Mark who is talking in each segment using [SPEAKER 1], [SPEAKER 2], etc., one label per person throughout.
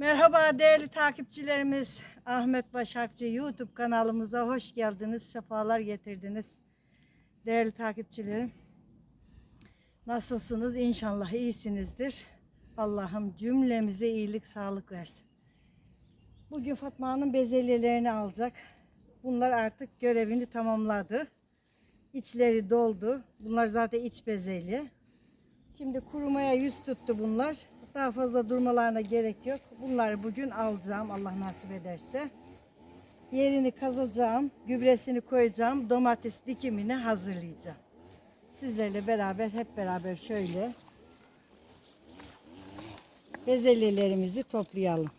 [SPEAKER 1] Merhaba değerli takipçilerimiz. Ahmet Başakçı YouTube kanalımıza hoş geldiniz. Sefalar getirdiniz. Değerli takipçilerim. Nasılsınız? İnşallah iyisinizdir. Allah'ım cümlemize iyilik, sağlık versin. Bugün Fatma'nın bezelyelerini alacak. Bunlar artık görevini tamamladı. İçleri doldu. Bunlar zaten iç bezelye. Şimdi kurumaya yüz tuttu bunlar. Daha fazla durmalarına gerek yok. Bunları bugün alacağım Allah nasip ederse. Yerini kazacağım, gübresini koyacağım, domates dikimini hazırlayacağım. Sizlerle beraber hep beraber şöyle bezelyelerimizi toplayalım.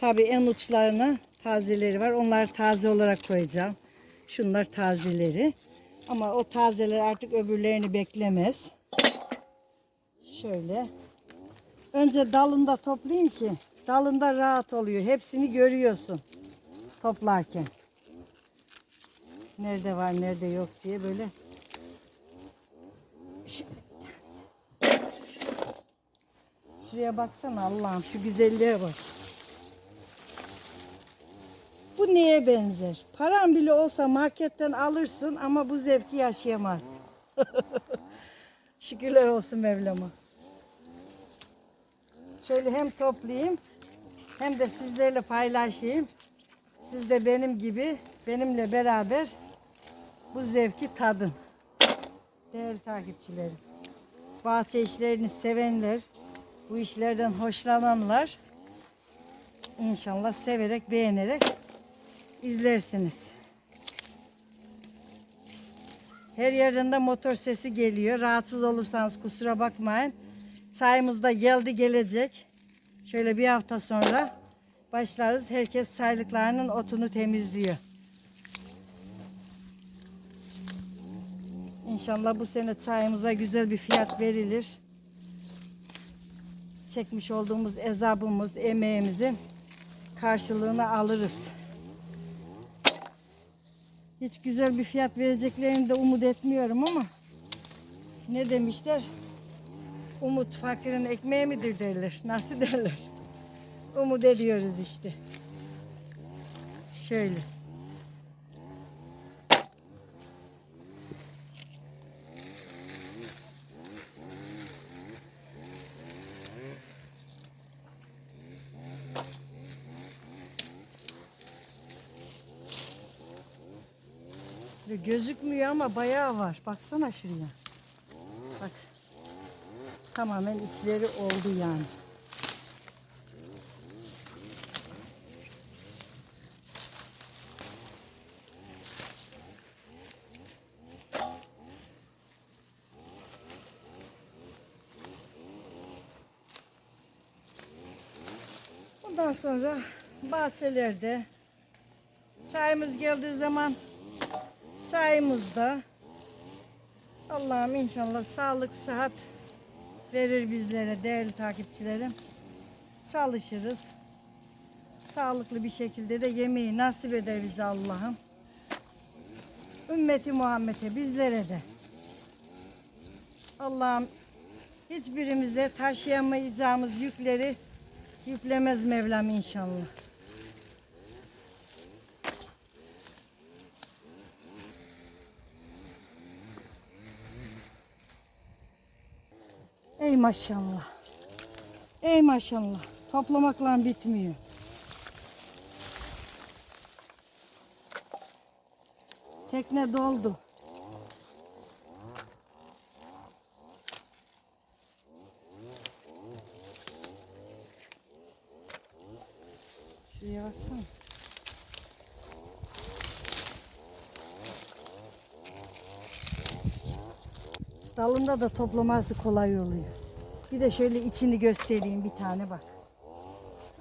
[SPEAKER 1] Tabii en uçlarına tazeleri var. Onları taze olarak koyacağım. Şunlar tazeleri. Ama o tazeler artık öbürlerini beklemez. Şöyle. Önce dalında toplayayım ki dalında rahat oluyor. Hepsini görüyorsun toplarken. Nerede var nerede yok diye böyle. Şuraya baksana Allah'ım şu güzelliğe bak. Bu neye benzer? Paran bile olsa marketten alırsın ama bu zevki yaşayamaz. Şükürler olsun Mevlam'a. Şöyle hem toplayayım hem de sizlerle paylaşayım. Siz de benim gibi benimle beraber bu zevki tadın. Değerli takipçilerim. Bahçe işlerini sevenler, bu işlerden hoşlananlar inşallah severek, beğenerek izlersiniz. Her yerden de motor sesi geliyor. Rahatsız olursanız kusura bakmayın. Çayımız da geldi gelecek. Şöyle bir hafta sonra başlarız. Herkes çaylıklarının otunu temizliyor. İnşallah bu sene çayımıza güzel bir fiyat verilir. Çekmiş olduğumuz ezabımız, emeğimizin karşılığını alırız. Hiç güzel bir fiyat vereceklerini de umut etmiyorum ama ne demişler? Umut fakirin ekmeği midir derler. Nasıl derler? Umut ediyoruz işte. Şöyle. Gözükmüyor ama bayağı var. Baksana şuraya. Tamamen içleri oldu yani. Bundan sonra bahçelerde çayımız geldiği zaman çayımızda Allah'ım inşallah sağlık, sıhhat verir bizlere değerli takipçilerim. Çalışırız. Sağlıklı bir şekilde de yemeği nasip eder bize Allah'ım. Ümmeti Muhammed'e bizlere de. Allah'ım hiçbirimize taşıyamayacağımız yükleri yüklemez Mevlam inşallah. Ey maşallah. Ey maşallah. Toplamakla bitmiyor. Tekne doldu. Şuraya baksana. Dalında da toplaması kolay oluyor. Bir de şöyle içini göstereyim bir tane bak.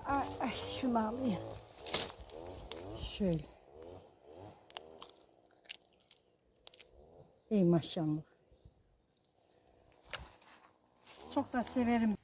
[SPEAKER 1] Ay, ay şunu alayım. Şöyle. Ey maşallah. Çok da severim.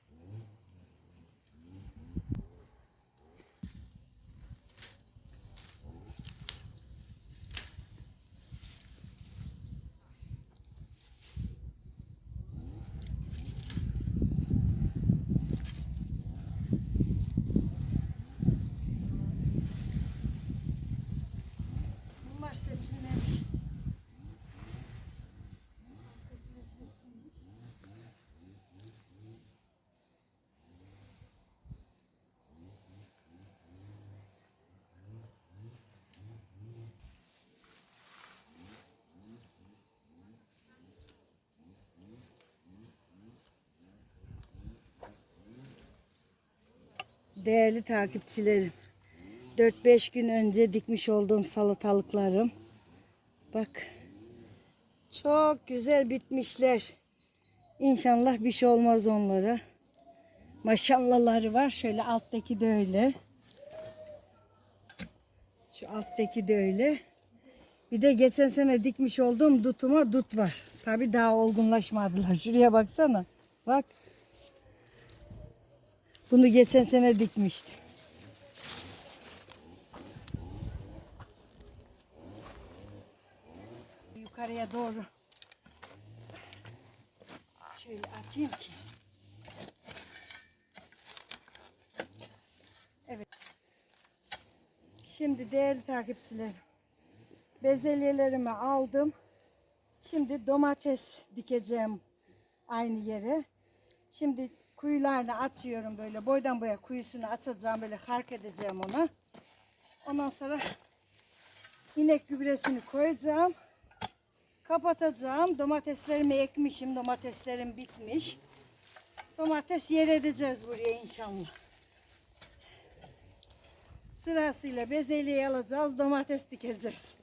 [SPEAKER 1] Değerli takipçilerim. 4-5 gün önce dikmiş olduğum salatalıklarım. Bak. Çok güzel bitmişler. İnşallah bir şey olmaz onlara. Maşallahları var. Şöyle alttaki de öyle. Şu alttaki de öyle. Bir de geçen sene dikmiş olduğum dutuma dut var. Tabi daha olgunlaşmadılar. Şuraya baksana. Bak. Bunu geçen sene dikmiştim. Yukarıya doğru. Şöyle atayım ki. Evet. Şimdi değerli takipçilerim. Bezelyelerimi aldım. Şimdi domates dikeceğim aynı yere. Şimdi kuyularını açıyorum böyle boydan boya kuyusunu açacağım böyle hark edeceğim ona. Ondan sonra inek gübresini koyacağım. Kapatacağım. Domateslerimi ekmişim. Domateslerim bitmiş. Domates yer edeceğiz buraya inşallah. Sırasıyla bezelyeyi alacağız. Domates dikeceğiz.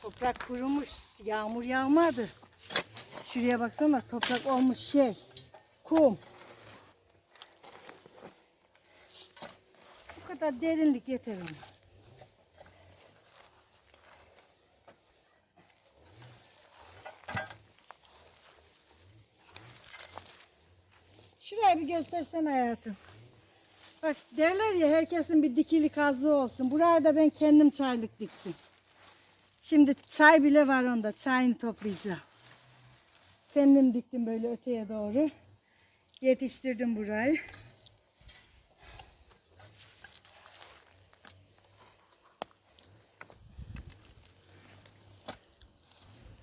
[SPEAKER 1] Toprak kurumuş. Yağmur yağmadı. Şuraya baksana toprak olmuş şey. Kum. Bu kadar derinlik yeter ona. Şurayı bir göstersen hayatım. Bak derler ya herkesin bir dikili kazığı olsun. Buraya da ben kendim çaylık diktim. Şimdi çay bile var onda. Çayını toplayacağım. Kendim diktim böyle öteye doğru. Yetiştirdim burayı.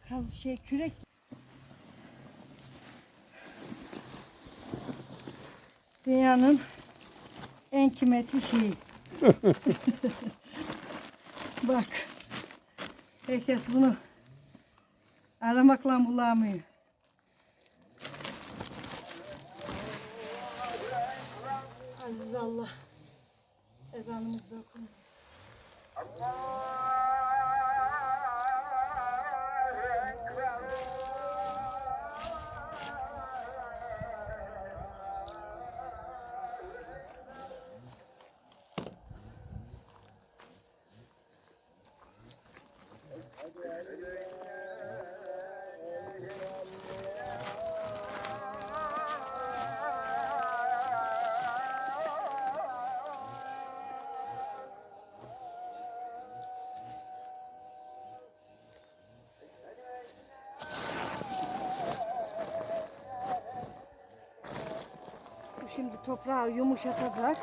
[SPEAKER 1] Kaz şey kürek. Dünyanın en kıymetli şeyi. Bak. Herkes bunu aramakla bulamıyor. Aziz Allah. Ezanımız da okunuyor. Şimdi toprağı yumuşatacak.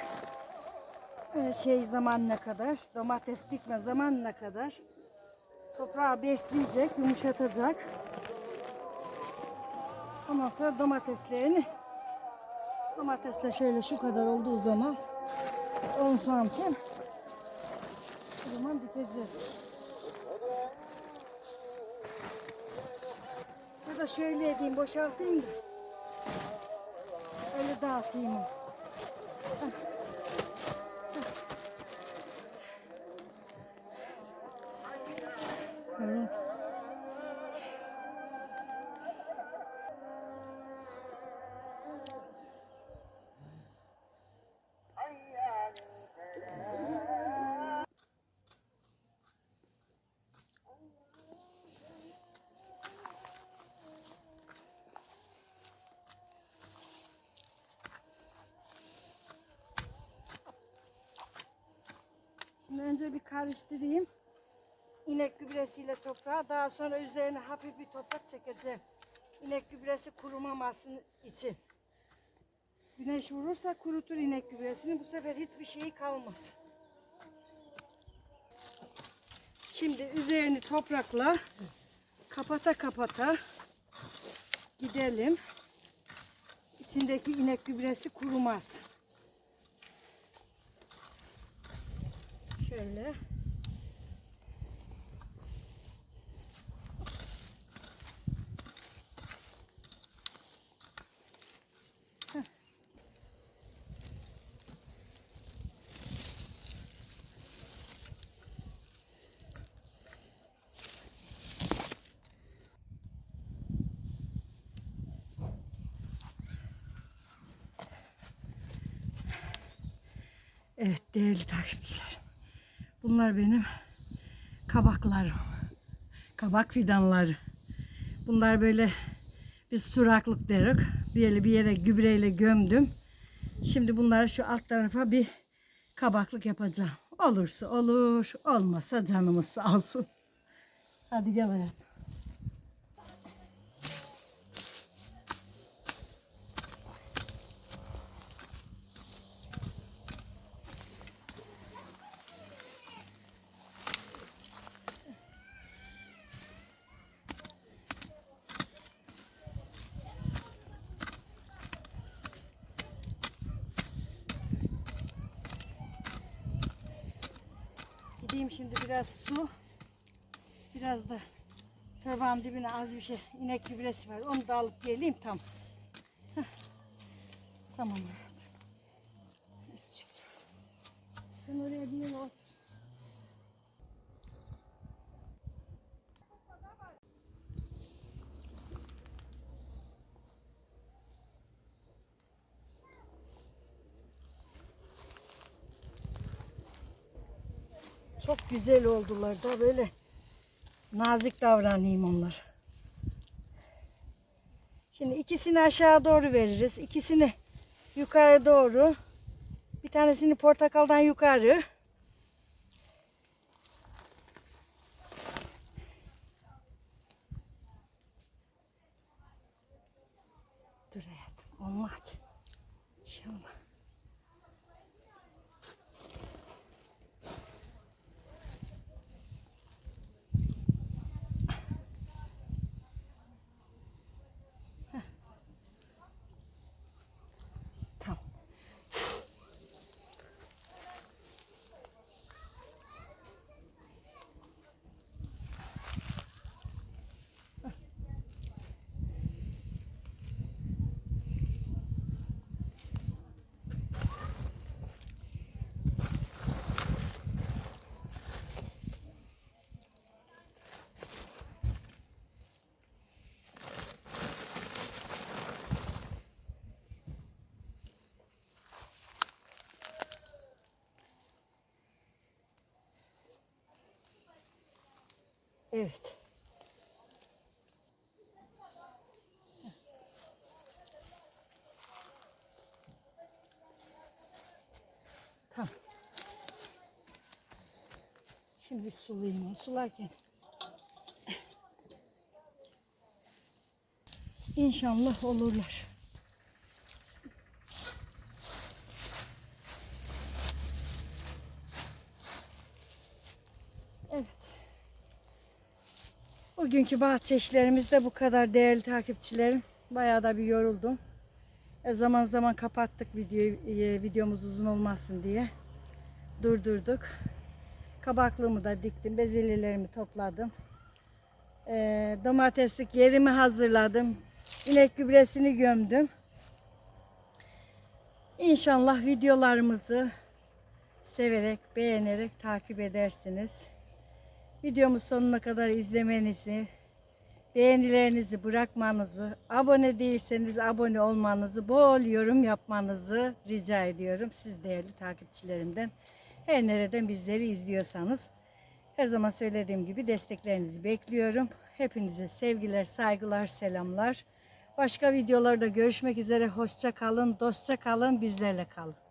[SPEAKER 1] Ee, şey zamanına kadar, domates dikme zamanına kadar toprağı besleyecek, yumuşatacak. Ondan sonra domateslerini domatesler şöyle şu kadar olduğu zaman 10 santim o zaman dikeceğiz. Ya da şöyle edeyim, boşaltayım da. Öyle dağıtayım. onu. Önce bir karıştırayım. İnek gübresiyle toprağı. Daha sonra üzerine hafif bir toprak çekeceğim. İnek gübresi kurumaması için. Güneş vurursa kurutur inek gübresini. Bu sefer hiçbir şeyi kalmaz. Şimdi üzerini toprakla kapata kapata gidelim. İçindeki inek gübresi kurumaz. Şöyle. Evet değerli takipçiler. Bunlar benim kabaklarım. Kabak fidanları. Bunlar böyle biz suraklık derik. Bir yere bir yere gübreyle gömdüm. Şimdi bunları şu alt tarafa bir kabaklık yapacağım. Olursa olur, olmasa canımız sağ olsun. Hadi gel hayatım. Gideyim şimdi biraz su. Biraz da torbanın dibine az bir şey inek gübresi var. Onu da alıp geleyim tam. Tamam. Evet, çıktı. Sen oraya bir yere Çok güzel oldular da böyle nazik davranayım onlar. Şimdi ikisini aşağı doğru veririz. İkisini yukarı doğru. Bir tanesini portakaldan yukarı. Dur hayatım olmaz. İnşallah. Evet. Tamam. Şimdi sulayayım onu. Sularken İnşallah olurlar. Bugünkü bahçe işlerimiz de bu kadar değerli takipçilerim. Bayağı da bir yoruldum. E zaman zaman kapattık videoyu, e, videomuz uzun olmasın diye. Durdurduk. Kabaklığımı da diktim. Bezelyelerimi topladım. E, domateslik yerimi hazırladım. İnek gübresini gömdüm. İnşallah videolarımızı severek, beğenerek takip edersiniz. Videomu sonuna kadar izlemenizi, beğenilerinizi bırakmanızı, abone değilseniz abone olmanızı, bol yorum yapmanızı rica ediyorum. Siz değerli takipçilerimden. Her nereden bizleri izliyorsanız. Her zaman söylediğim gibi desteklerinizi bekliyorum. Hepinize sevgiler, saygılar, selamlar. Başka videolarda görüşmek üzere. Hoşça kalın, dostça kalın, bizlerle kalın.